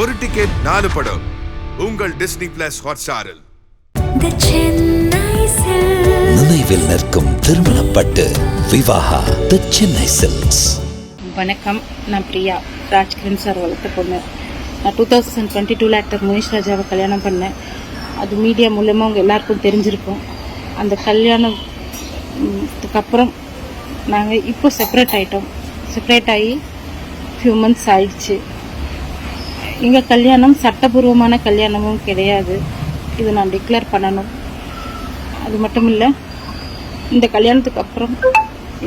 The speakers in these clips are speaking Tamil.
ஒரு டிக்கெட் நாலு படம். உங்கள் டிஸ்னி பிளஸ் ஹாட்ஸ்டாரில். நினைவில் நிற்கும் திருமணப்பட்டு விவாகா தி சென்னை சில்க்ஸ் வணக்கம் நான் பிரியா ராஜ்கிரண் சார் வளர்த்த பொண்ணு. நான் டூ தௌசண்ட் டுவெண்ட்டி டூவில் ஆக்டர் முனிஷ் ராஜாவை கல்யாணம் பண்ணேன். அது மீடியா மூலமாக உங்கள் எல்லாருக்கும் தெரிஞ்சிருக்கும். அந்த கல்யாணம் ம், த்துக்கு அப்புறம் நாங்கள் இப்போ செப்பரேட் ஆகிட்டோம் செப்பரேட் ஆகி ஃபியூ மந்த்ஸ் ஆயிடுச்சு. எங்கள் கல்யாணம் சட்டபூர்வமான கல்யாணமும் கிடையாது. இது நான் டிக்ளேர் பண்ணணும். அது மட்டும் இல்லை இந்த கல்யாணத்துக்கு அப்புறம்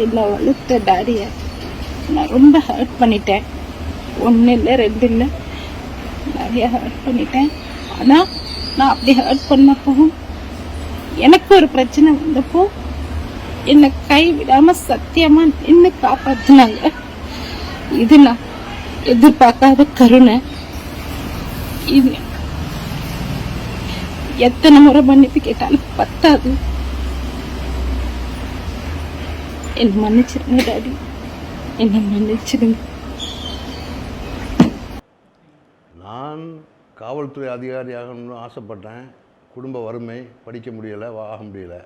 என்னை வளர்த்த டாடியை நான் ரொம்ப ஹர்ட் பண்ணிட்டேன். ஒன்று இல்லை ரெண்டு இல்லை நிறைய ஹர்ட் பண்ணிட்டேன். ஆனால் நான் அப்படி ஹர்ட் பண்ணப்போ எனக்கு ஒரு பிரச்சனை வந்தப்போ என்னை கை சத்தியமாக நின்று காப்பாற்றினாங்க இது நான் எதிர்பார்க்காத கருணை. இது எத்தனை முறை மன்னிப்பு கேட்டாலும் பத்தாது. என் மன்னிச்சிருங்க டாடி. என்னை மன்னிச்சிருங்க. நான் காவல்துறை அதிகாரியாகணும்னு ஆசைப்பட்டேன். குடும்ப வறுமை படிக்க முடியலை ஆக முடியலை.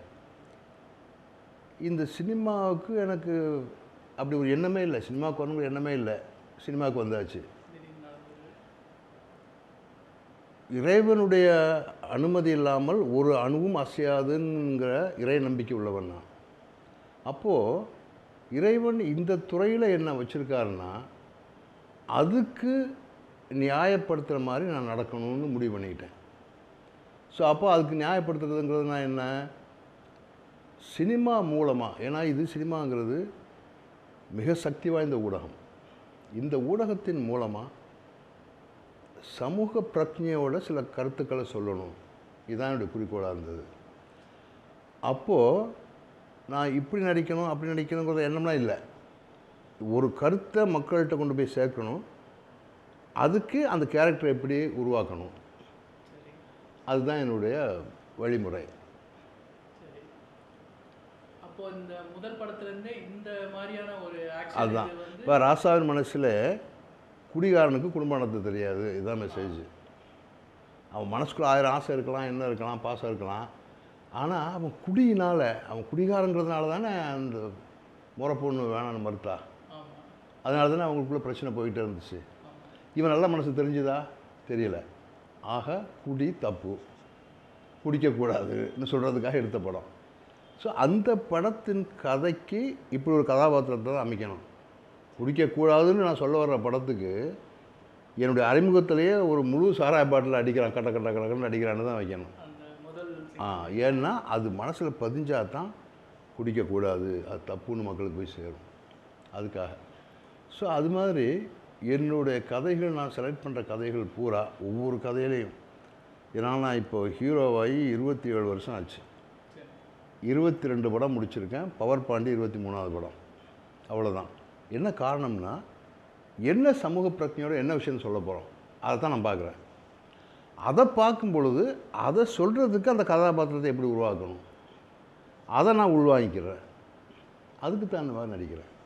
இந்த சினிமாவுக்கு எனக்கு அப்படி ஒரு எண்ணமே இல்லை. சினிமாவுக்கு வரணுங்கிற எண்ணமே இல்லை. சினிமாவுக்கு வந்தாச்சு. இறைவனுடைய அனுமதி இல்லாமல் ஒரு அணுவும் அசையாதுங்கிற இறை நம்பிக்கை உள்ளவன் நான். அப்போது இறைவன் இந்த துறையில் என்ன வச்சுருக்காருன்னா அதுக்கு நியாயப்படுத்துகிற மாதிரி நான் நடக்கணும்னு முடிவு பண்ணிக்கிட்டேன் ஸோ அப்போ அதுக்கு நியாயப்படுத்துறதுங்கிறது நான் என்ன? சினிமா மூலமாக ஏன்னா இது சினிமாங்கிறது மிக சக்தி வாய்ந்த ஊடகம். இந்த ஊடகத்தின் மூலமாக சமூக பிரச்சனையோட சில கருத்துக்களை சொல்லணும். இதுதான் என்னுடைய குறிக்கோளாக இருந்தது. அப்போது நான் இப்படி நடிக்கணும் அப்படி நடிக்கணுங்கிற எண்ணம்லாம் இல்லை. ஒரு கருத்தை மக்கள்கிட்ட கொண்டு போய் சேர்க்கணும். அதுக்கு அந்த கேரக்டரை எப்படி உருவாக்கணும். அதுதான் என்னுடைய வழிமுறை. அப்போ இந்த முதல் படத்துல இருந்தே இந்த மாதிரியான ஒரு அதுதான். இப்போ ராசாவின் மனசில் குடிகாரனுக்கு குடும்ப நடத்த தெரியாது. இதுதான் மெசேஜ் அவன் மனசுக்குள்ள ஆயிரம் ஆசை இருக்கலாம் என்ன இருக்கலாம் பாசம் இருக்கலாம். ஆனால் அவன் குடியினால் அவன் குடிகாரங்கிறதுனால தானே அந்த முறை பொண்ணு வேணான்னு மறுத்தா. அதனால தானே அவங்களுக்குள்ள பிரச்சனை போயிட்டே இருந்துச்சு. இவன் நல்ல மனசு தெரிஞ்சுதா? தெரியல. ஆக குடி தப்பு. குடிக்கக்கூடாதுன்னு சொல்கிறதுக்காக எடுத்த படம். ஸோ அந்த படத்தின் கதைக்கு இப்படி ஒரு கதாபாத்திரத்தை தான் அமைக்கணும். குடிக்கக்கூடாதுன்னு நான் சொல்ல வர்ற படத்துக்கு என்னுடைய அறிமுகத்திலேயே ஒரு முழு சாராய பாட்டில் அடிக்கிறான் கட்ட கட்ட கடக்கன்னு அடிக்கிறான்னு தான் வைக்கணும். ஆ ஏன்னா அது மனசில் பதிஞ்சால் தான் குடிக்கக்கூடாது. அது தப்புன்னு மக்களுக்கு போய் சேரும். அதுக்காக. ஸோ அது மாதிரி என்னுடைய கதைகள் நான் செலக்ட் பண்ணுற கதைகள் பூரா ஒவ்வொரு கதையிலையும். ஏன்னா நான் இப்போ ஹீரோவாகி இருபத்தி ஏழு வருஷம் ஆச்சு. இருபத்தி ரெண்டு படம் முடிச்சிருக்கேன். பவர் பாண்டி இருபத்தி மூணாவது படம். அவ்வளோதான் என்ன காரணம்னா என்ன சமூக பிரச்சனையோட என்ன விஷயம் சொல்ல போகிறோம் அதை தான் நான் பார்க்குறேன். அதை பார்க்கும் பொழுது அதை சொல்கிறதுக்கு அந்த கதாபாத்திரத்தை எப்படி உருவாக்கணும்? அதை நான் உள்வாங்கிக்கிறேன். அதுக்கு தான் மாதிரி நடிக்கிறேன்.